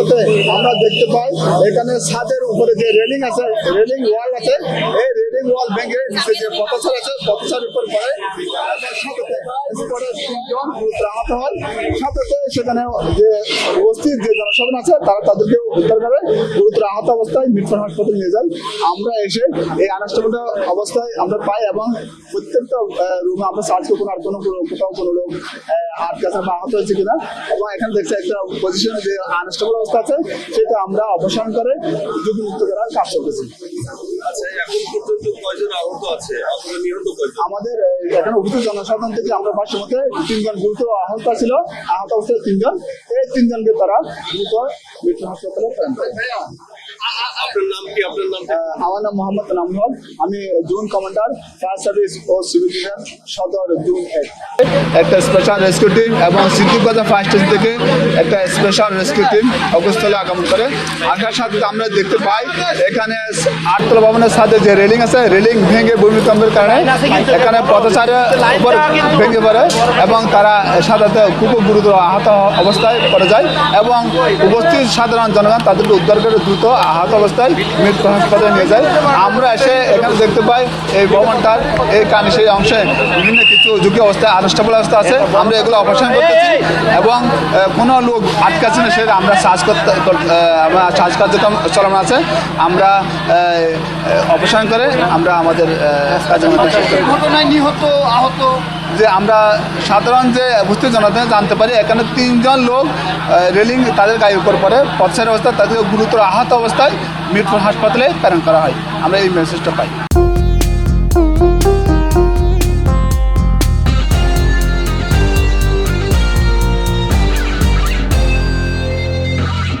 সাথে আমরা দেখতে পাই, এখানে ছাদের উপরে যে রেলিং আছে, রেলিং ওয়াল আছে, এই রেলিং ওয়াল ভেঙে যে পথসার আছে পথসার উপর পড়ে। স্পটে তিনজন গুরুতর হয়। সাথে সেখানে যে উপস্থিত যে জনসাধারণ আছে তারা তাদেরকে উদ্ধার করে গুরুতর আহত অবস্থায় মিটফোর হাসপাতালে নিয়ে যায়। আমরা এসে এই আনাষ্টমত অবস্থায় আমরা পাই এবং প্রত্যেকটা রুমে আমরা সার্চ করি কোনো আর কোনো কোথাও কোনো লোক আহ, আটকে বা আহত হয়েছে কিনা। এবং এখানে দেখছি একটা পজিশনে যে আনস্টেবল অবস্থা আছে সেটা আমরা অপসারণ করে ঝুঁকিমুক্ত করার কাজ করতেছি আমাদের এখানে অভিযোগ জনসাধারণ থেকে আমরা পাচ্ছি মধ্যে তিনজন গুরুতর আহত ছিল, আহত অবস্থায় তিনজন। এই তিনজনকে তারা দ্রুত মৃত্যু হাসপাতালে প্রেরণ করে আপনার নাম কি? আপনার নাম আমার নাম মোহাম্মদ নামহল আমি জোন কমান্ডার ফায়ার সার্ভিস ও সিভিল ডিফেন্স সদর জোন এক একটা স্পেশাল রেস্কিউ টিম এবং সিদ্দিকবাজার ফায়ার স্টেশন থেকে একটা স্পেশাল রেস্কিউ টিম অবস্থলে আগমন করে। আসার সাথে আমরা দেখতে পাই এখানে আটতলা ভবনের সাথে যে রেলিং আছে রেলিং ভেঙে ভূমিকম্পের কারণে এখানে পথচারের উপর ভেঙে পড়ে এবং তারা সাধারণত খুব গুরুতর আহত অবস্থায় পড়ে যায় এবং উপস্থিত সাধারণ জনগণ তাদেরকে উদ্ধার করে দ্রুত আহত অবস্থায় মৃত্যু হাসপাতালে নিয়ে যায়। আমরা এসে এখানে দেখতে পাই এই ভবনটার এই কানে সেই অংশে বিভিন্ন কিছু ঝুঁকি অবস্থায় আনুষ্ঠানিক অবস্থা আছে। আমরা এগুলো অপারেশন করতেছি। এবং কোনো লোক আটকাছে না সেটা আমরা সার্চ করতে আমরা সার্চ কার্যক্রম চলমান আছে। আমরা অপসারণ করে আমরা আমাদের। ঘটনায় নিহত আহত? যে আমরা সাধারণ যে বুঝতে জনতা জানতে পারি এখানে তিনজন লোক রেলিং তাদের গায়ের উপর পরে পথসের অবস্থায় তাদের গুরুতর আহত অবস্থায় মিরপুর হাসপাতালে প্রেরণ করা হয়। আমরা এই মেসেজটা পাই।